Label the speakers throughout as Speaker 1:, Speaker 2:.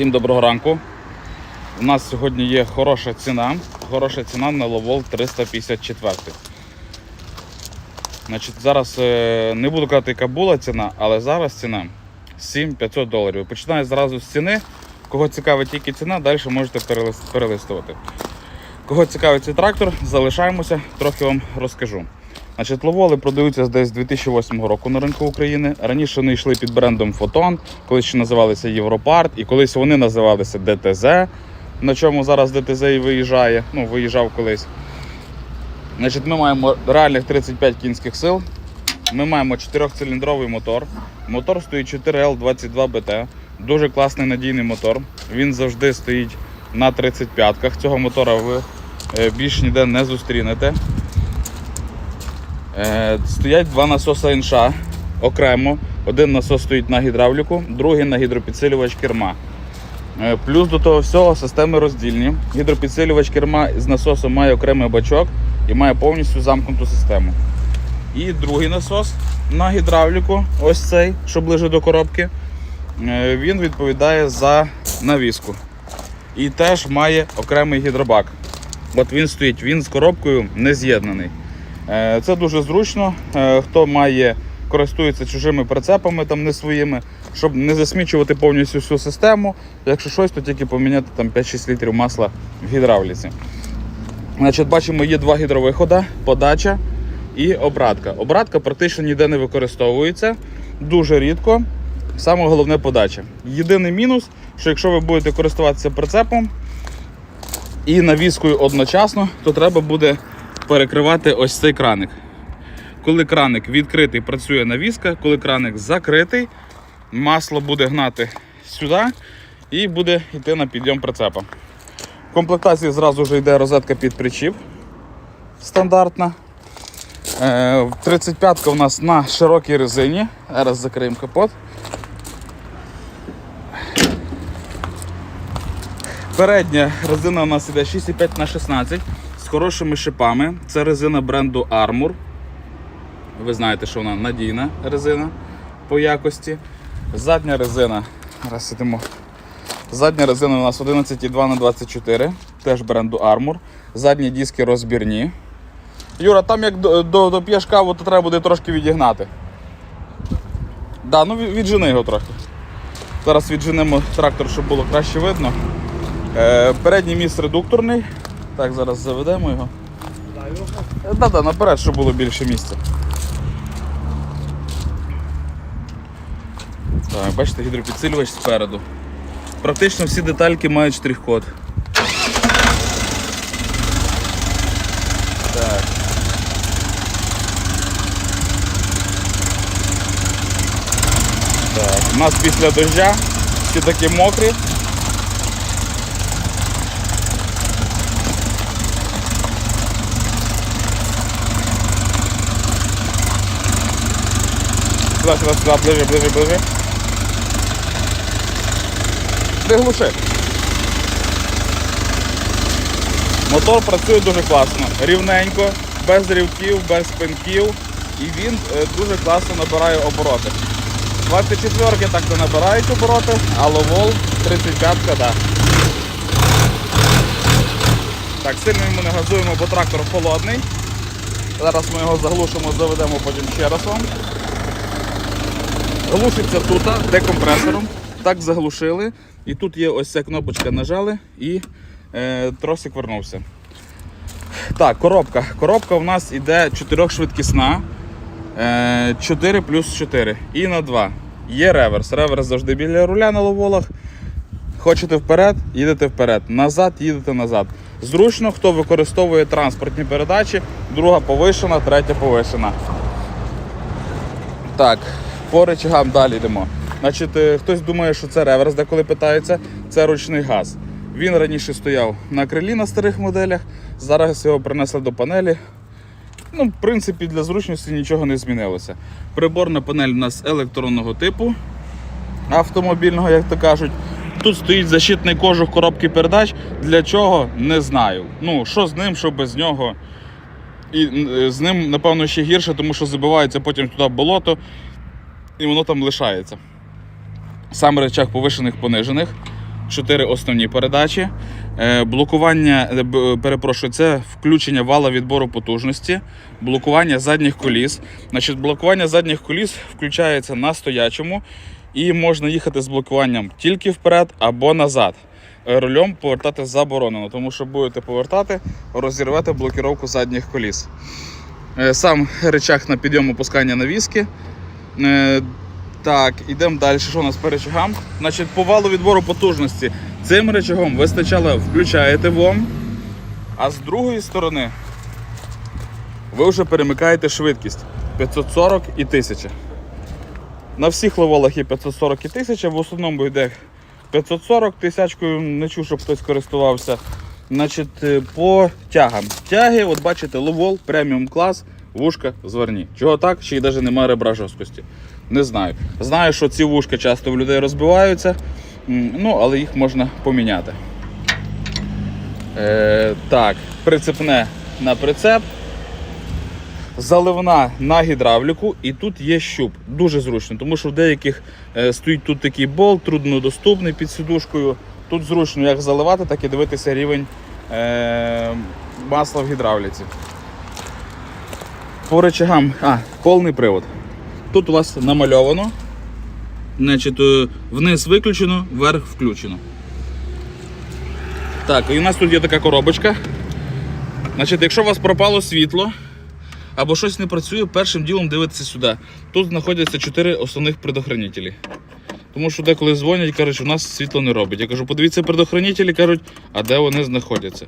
Speaker 1: Всім доброго ранку. У нас сьогодні є хороша ціна. Хороша ціна на Ловол 354. Значить, зараз е, не буду казати, яка була ціна, але зараз ціна 7500 доларів. Починаю зразу з ціни. Кого цікавить тільки ціна, далі можете перелис- перелистувати. Кого цікавить цей трактор, залишаємося, трохи вам розкажу. Значить, ловоли продаються десь з 2008 року на ринку України. Раніше вони йшли під брендом Фотон, колись ще називалися Європарт, і колись вони називалися ДТЗ, на чому зараз ДТЗ і виїжджає. Ну, виїжджав колись. Значить, ми маємо реальних 35 кінських сил. Ми маємо 4-циліндровий мотор. Мотор стоїть 4L22BT. Дуже класний надійний мотор. Він завжди стоїть на 35-ках. Цього мотора ви е, більш ніде не зустрінете. Е, Стоять два насоси НШ окремо. Один насос стоїть на гідравліку, другий на гідропідсилювач керма. Е, Плюс до того всього системи роздільні. Гідропідсилювач керма з насосом має окремий бачок і має повністю замкнуту систему. І другий насос на гідравліку, ось цей, що ближе до коробки, е, він відповідає за навіску. І теж має окремий гідробак. От він стоїть, він з коробкою не з'єднаний. Е, Це дуже зручно. Е, Хто має, користується чужими прицепами, там не своїми, щоб не засмічувати повністю всю систему. Якщо щось, то тільки поміняти там 5-6 літрів масла в гідравліці. Значить, бачимо, є два гідровихода, подача і обратка. Обратка практично ніде не використовується, дуже рідко. Саме головне подача. Єдиний мінус, що якщо ви будете користуватися прицепом і навіскою одночасно, то треба буде перекривати ось цей краник. Коли краник відкритий, працює навіска, коли краник закритий, масло буде гнати сюди і буде йти на підйом прицепа. В комплектації зразу вже йде розетка під причіп стандартна. Е, 35-ка у нас на широкій резині. Зараз закриємо капот. Передня резина у нас іде 6,5 на 16 з хорошими шипами. Це резина бренду Armour. Ви знаєте, що вона надійна резина по якості. Задня резина. Зараз ідемо. Задня резина у нас 11,2 на 24 теж бренду Armour. Задні диски розбірні. Юра, там як до- до- доп'єш каву, то треба буде трошки відігнати. Да, ну від- віджени його трохи. Зараз відженемо трактор, щоб було краще видно. Е, передній міст редукторний. Так, зараз заведемо його. Так, да, да, наперед, щоб було більше місця. Так, бачите, гідропідсилювач спереду. Практично всі детальки мають штрих-код. Так. Так, у нас після дождя всі такі мокрі. Сюди, сюди, сюди, ближе, ближе, ближе. Приглуши. Мотор працює дуже класно, рівненько, без рівків, без пинків. І він е, дуже класно набирає обороти. 24-ки так не набирають обороти, а ловол 35-ка, да. Так, сильно йому не газуємо, бо трактор холодний. Зараз ми його заглушимо, заведемо потім ще раз вам. Глушиться тут декомпресором. Так заглушили. І тут є ось ця кнопочка нажали і е, тросик вернувся. Так, коробка. Коробка у нас іде 4-швидкісна. Е, 4 плюс 4 і на 2. Є реверс. Реверс завжди біля руля на ловолах. Хочете вперед, їдете вперед. Назад, їдете назад. Зручно, хто використовує транспортні передачі, друга повишена, третя повишена. Так, по речагам далі йдемо. Значить, е, хтось думає, що це реверс, деколи питається, це ручний газ. Він раніше стояв на крилі на старих моделях, зараз його принесли до панелі. Ну, в принципі, для зручності нічого не змінилося. Приборна панель у нас електронного типу автомобільного, як то кажуть. Тут стоїть защитний кожух коробки передач. Для чого? Не знаю. Ну, що з ним, що без нього. І е, з ним, напевно, ще гірше, тому що забивається потім туди болото, і воно там лишається. Сам речах повишених понижених. чотири основні передачі. Е, Блокування, е, перепрошую, це включення вала відбору потужності, блокування задніх коліс. Значить, блокування задніх коліс включається на стоячому і можна їхати з блокуванням тільки вперед або назад. Е, Рульом повертати заборонено, тому що будете повертати, розірвете блокіровку задніх коліс. Сам речах на підйом опускання навіски. Е, Так, ідемо далі. Що у нас по речагам? Значить, по валу відбору потужності. Цим речагом вистачало, включаєте ВОМ, а з другої сторони ви вже перемикаєте швидкість 540 і 1000. На всіх леволах є 540 і 1000, в основному йде 540 тисячкою, не чув, щоб хтось користувався. Значить, е, по тягам. Тяги, от бачите, ловол, преміум клас, вушка зварні. Чого так? Ще й навіть немає ребра жорсткості. Не знаю. Знаю, що ці вушка часто в людей розбиваються, ну, але їх можна поміняти. Е, так, прицепне на прицеп. Заливна на гідравліку, і тут є щуп. Дуже зручно, тому що в деяких е, стоїть тут такий болт, труднодоступний під сідушкою. Тут зручно як заливати, так і дивитися рівень е, масла в гідравліці. По речагам, а, повний привод. Тут у вас намальовано. Значить, е, вниз виключено, вверх включено. Так, і у нас тут є така коробочка. Значить, якщо у вас пропало світло або щось не працює, першим ділом дивитися сюди. Тут знаходяться чотири основних предохранителі. Тому що деколи дзвонять, кажуть, у нас світло не робить. Я кажу, подивіться предохранителі, кажуть, а де вони знаходяться.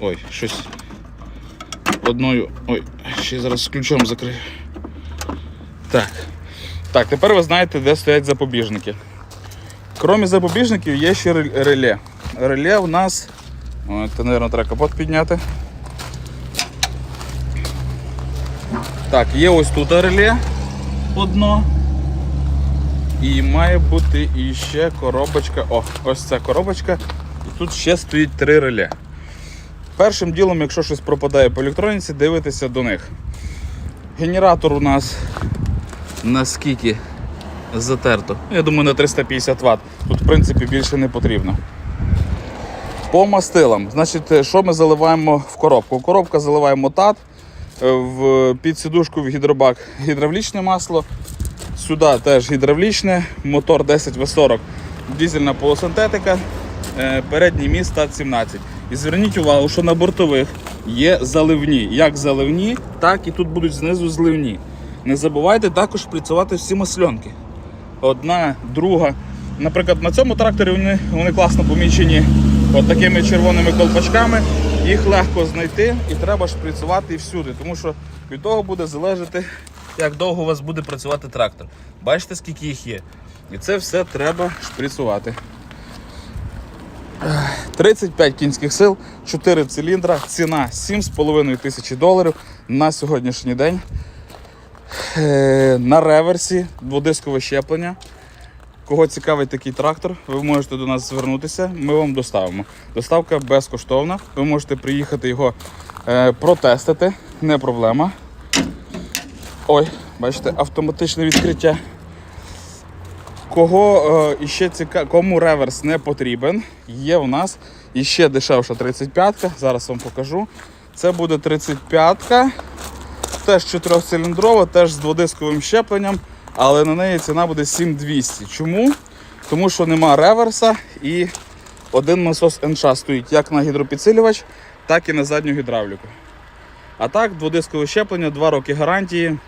Speaker 1: Ой, щось одною. Ой, ще зараз з ключом закрию. Так. Так, тепер ви знаєте, де стоять запобіжники. Крім запобіжників, є ще реле- реле. У нас. О, це, мабуть, треба капот підняти. Так, є ось тут реле одно. І має бути іще коробочка. О, ось ця коробочка. І тут ще стоїть три реле. Першим ділом, якщо щось пропадає по електроніці, дивитися до них. Генератор у нас наскільки затерто. Я думаю, на 350 Вт. Тут, в принципі, більше не потрібно. По мастилам. Значить, е, що ми заливаємо в коробку? В коробку заливаємо тат, е, в під сідушку в гідробак гідравлічне масло. Сюди теж гідравлічне, мотор 10В40, дизельна полусинтетика, е, передній міст тат 17. І зверніть увагу, що на бортових є заливні. Як заливні, так і тут будуть знизу зливні. Не забувайте також шприцювати всі масльонки. Одна, друга. Наприклад, на цьому тракторі вони, вони класно помічені от такими червоними колпачками. Їх легко знайти і треба шприцювати всюди, тому що від того буде залежати, як довго у вас буде працювати трактор. Бачите, скільки їх є. І це все треба шприцювати. 35 кінських сил, 4 циліндра, ціна 7,5 тисячі доларів на сьогоднішній день. Е, На реверсі дводискове щеплення. Кого цікавить такий трактор, ви можете до нас звернутися, ми вам доставимо. Доставка безкоштовна. Ви можете приїхати його е, протестити, не проблема. Ой, бачите, автоматичне відкриття. Кого е, іще ціка... кому реверс не потрібен, є у нас іще дешевша 35-ка. Зараз вам покажу. Це буде 35-ка, теж 4-циліндрова, теж з дводисковим щепленням, але на неї ціна буде 7200. Чому? Тому що нема реверса і один насос НШ стоїть як на гідропідсилювач, так і на задню гідравліку. А так, дводискове щеплення, 2 роки гарантії.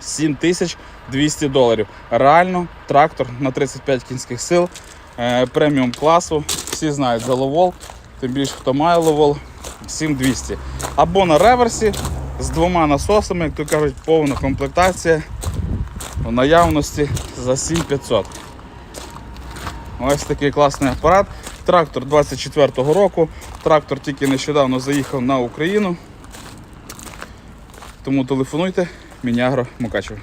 Speaker 1: 7200 доларів. Реально, трактор на 35 кінських сил, е, преміум класу. Всі знають за ловол, тим більше хто має ловол 7200. Або на реверсі з двома насосами, як то кажуть, повна комплектація в наявності за 7500. Ось такий класний апарат. Трактор 24-го року. Трактор тільки нещодавно заїхав на Україну. Тому телефонуйте. Мінягро Мукачево.